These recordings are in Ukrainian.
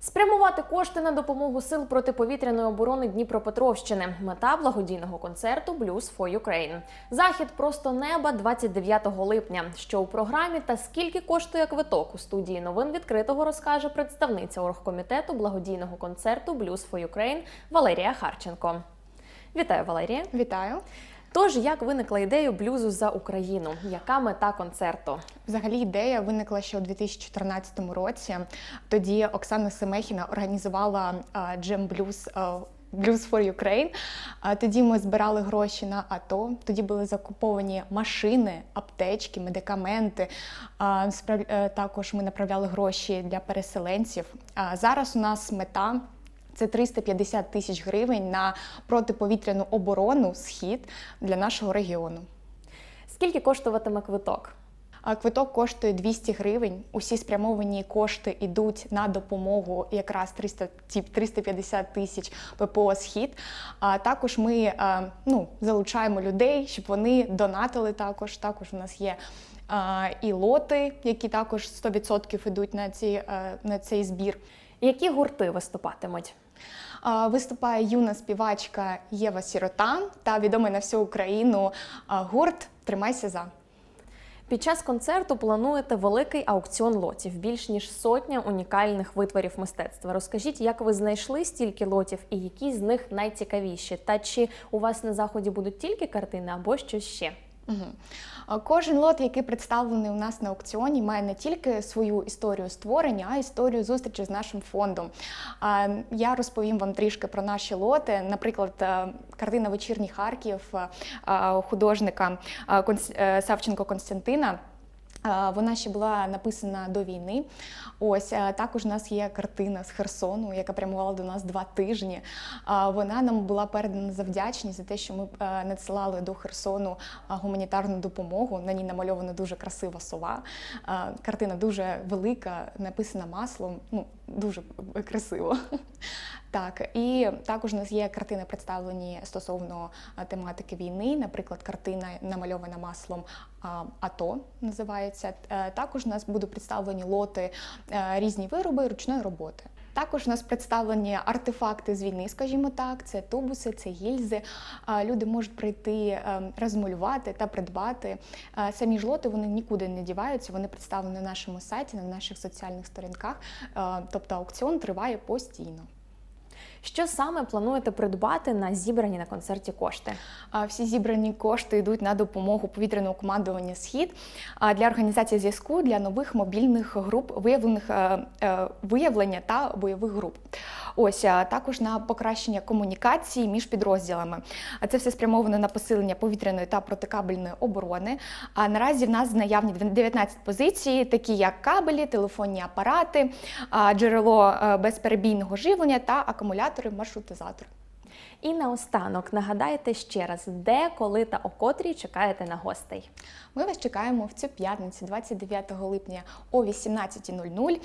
Спрямувати кошти на допомогу сил протиповітряної оборони Дніпропетровщини. Мета благодійного концерту Blues for Ukraine. Захід просто неба 29 липня. Що у програмі та скільки коштує квиток у студії новин відкритого розкаже представниця оргкомітету благодійного концерту Blues for Ukraine Валерія Харченко. Вітаю, Валерія. Вітаю. Тож, як виникла ідея блюзу за Україну? Яка мета концерту? Взагалі ідея виникла ще у 2014 році. Тоді Оксана Семехіна організувала джем блюз. Blues for Ukraine. А Тоді ми збирали гроші на АТО. Тоді були закуповані машини, аптечки, медикаменти. А, е, Також ми направляли гроші для переселенців. А Зараз у нас мета. Це 350 тисяч гривень на протиповітряну оборону схід для нашого регіону. Скільки коштуватиме квиток? А Квиток коштує 200 гривень. Усі спрямовані кошти йдуть на допомогу якраз 300, ці 350 тисяч ППО Схід. А також ми е, ну, залучаємо людей, щоб вони донатили також. Також у нас є е, і лоти, які також 100% йдуть на, ці, е, на цей збір. Які гурти виступатимуть? Виступає юна співачка Єва Сірота та відомий на всю Україну гурт Тримайся за. Під час концерту плануєте великий аукціон лотів, більш ніж сотня унікальних витворів мистецтва. Розкажіть, як ви знайшли стільки лотів і які з них найцікавіші? Та чи у вас на заході будуть тільки картини або щось ще? А Кожен лот, який представлений у нас на аукціоні, має не тільки свою історію створення, а історію зустрічі з нашим фондом. Я розповім вам трішки про наші лоти. Наприклад, е, картина Вечірній Харків е, е, художника Савченко Константина. Вона ще була написана до війни. Ось також у нас є картина з Херсону, яка прямувала до нас два тижні. Вона нам була передана за вдячність за те, що ми надсилали до Херсону гуманітарну допомогу. На ній намальована дуже красива сова. Картина дуже велика, написана маслом. Ну дуже красиво. Так, і також у нас є картини, представлені стосовно тематики війни. Наприклад, картина намальована маслом АТО називається. Е, Також у нас будуть представлені лоти е, різні вироби ручної роботи. Також у нас представлені артефакти з війни, скажімо так, це тубуси, це гільзи. Люди можуть прийти е, розмалювати та придбати. Самі жлоти вони нікуди не діваються. Вони представлені на нашому сайті, на наших соціальних сторінках. Е, Тобто аукціон триває постійно. Що саме плануєте придбати на зібрані на концерті кошти? Всі зібрані кошти йдуть на допомогу повітряного командування Схід для організації зв'язку для нових мобільних груп виявлених е, е, виявлення та бойових груп. Ось також на покращення комунікації між підрозділами. Це все спрямовано на посилення повітряної та протикабельної оборони. А наразі в нас наявні 19 позицій, такі як кабелі, телефонні апарати, джерело е, безперебійного живлення та акумулятори маршрутизатори. І наостанок нагадайте ще раз, де, коли та о котрій чекаєте на гостей. Ми вас чекаємо в цю п'ятницю, 29 липня о 18.00.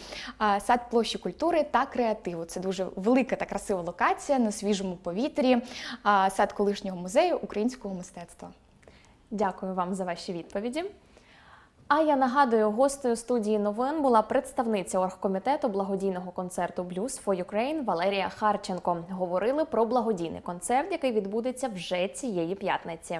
Сад площі культури та креативу. Це дуже велика та красива локація на свіжому повітрі. Сад колишнього музею українського мистецтва. Дякую вам за ваші відповіді. А я нагадую, гостею студії новин була представниця оргкомітету благодійного концерту Blues for Ukraine Валерія Харченко. Говорили про благодійний концерт, який відбудеться вже цієї п'ятниці.